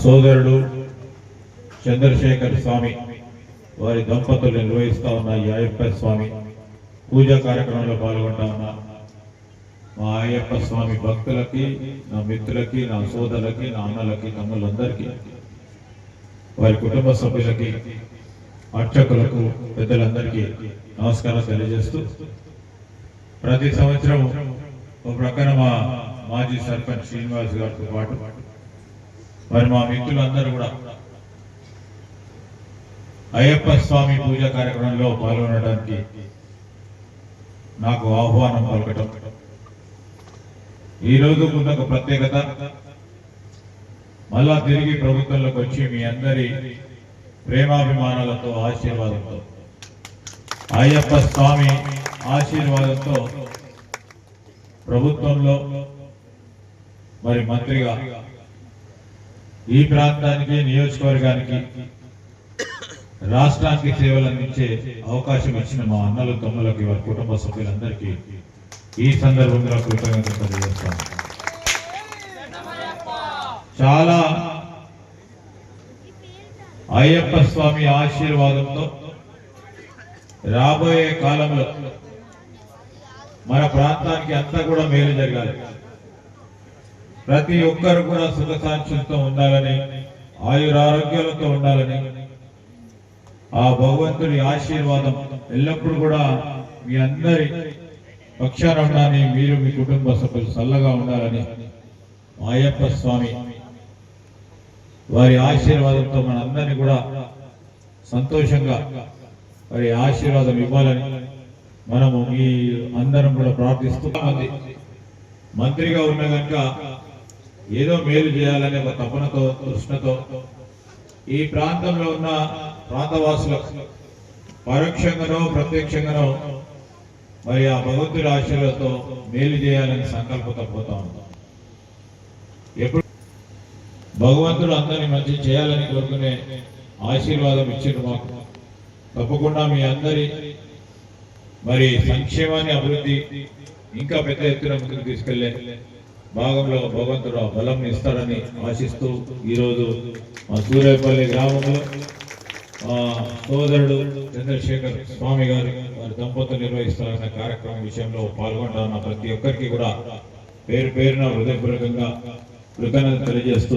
సోదరుడు చంద్రశేఖర్ స్వామి వారి దంపతులు నిర్వహిస్తా ఉన్న ఈ అయ్యప్ప స్వామి పూజా కార్యక్రమంలో పాల్గొంటా ఉన్న మా అయ్యప్ప స్వామి భక్తులకి నా మిత్రులకి నా సోదరులకి నా అన్నలకి తమ్ముళ్ళందరికీ వారి కుటుంబ సభ్యులకి అర్చకులకు పెద్దలందరికీ నమస్కారం తెలియజేస్తూ ప్రతి సంవత్సరం ఒక ప్రకారం మా మాజీ సర్పంచ్ శ్రీనివాస్ గారితో పాటు మరి మా మిత్రులందరూ కూడా అయ్యప్ప స్వామి పూజ కార్యక్రమంలో పాల్గొనడానికి నాకు ఆహ్వానం పలకటం. ఈ రోజు ఒక ప్రత్యేకత. మళ్ళా తిరిగి ప్రభుత్వంలోకి వచ్చి మీ అందరి ప్రేమాభిమానాలతో ఆశీర్వాదంతో అయ్యప్ప స్వామి ఆశీర్వాదంతో ప్రభుత్వంలో మరి మంత్రిగా ఈ ప్రాంతానికి నియోజకవర్గానికి రాష్ట్రానికి సేవలు అందించే అవకాశం ఇచ్చిన మా అన్నలు తమ్ములకి వారి కుటుంబ సభ్యులందరికీ ఈ సందర్భంగా కృతజ్ఞతలు తెలియజేస్తాను. చాలా అయ్యప్ప స్వామి ఆశీర్వాదంతో రాబోయే కాలంలో మన ప్రాంతానికి అంతా కూడా మేలు జరగాలి. ప్రతి ఒక్కరు కూడా సుఖ సాంక్షంతో ఉండాలని ఆయురారోగ్యాలతో ఉండాలని. ఆ భగవంతుడి ఆశీర్వాదం ఎల్లప్పుడూ కూడా మీ అందరి పక్షాన ఉండాలని మీరు మీ కుటుంబ సభ్యులు చల్లగా ఉండాలని ఆ అయ్యప్ప స్వామి వారి ఆశీర్వాదంతో మనందరినీ కూడా సంతోషంగా వారి ఆశీర్వాదం ఇవ్వాలని మనము ఈ అందరం కూడా ప్రార్థిస్తూ మంది మంత్రిగా ఉన్న కనుక ఏదో మేలు చేయాలనే ఒక తపనతో తృష్ణతో ఈ ప్రాంతంలో ఉన్న ప్రాంతవాసులకు పరోక్షంగానో ప్రత్యక్షంగానో మరి ఆ భగవంతుడి ఆశీర్వాదంతో మేలు చేయాలని సంకల్పంతో పోతా ఉంటాం ఎప్పుడు భగవంతుడు అందరినీ మంచి చేయాలని కోరుకునే ఆశీర్వాదం ఇచ్చిండు మాకు. తప్పకుండా మీ అందరి మరి సంక్షేమాన్ని అభివృద్ధి ఇంకా పెద్ద ఎత్తున ముందుకు తీసుకెళ్ళే భాగంలో భగవంతుడు బలం ఇస్తాడని ఆశిస్తూ ఈరోజు మా సూర్యపల్లి గ్రామంలో మా సోదరుడు చంద్రశేఖర్ స్వామి గారు వారి దంపతులు నిర్వహిస్తారన్న కార్యక్రమం విషయంలో పాల్గొంటారన్న ప్రతి ఒక్కరికి కూడా పేరు పేరున హృదయపూర్వకంగా కృతజ్ఞత తెలియజేస్తూ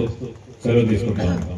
సెలవు తీసుకుంటాను.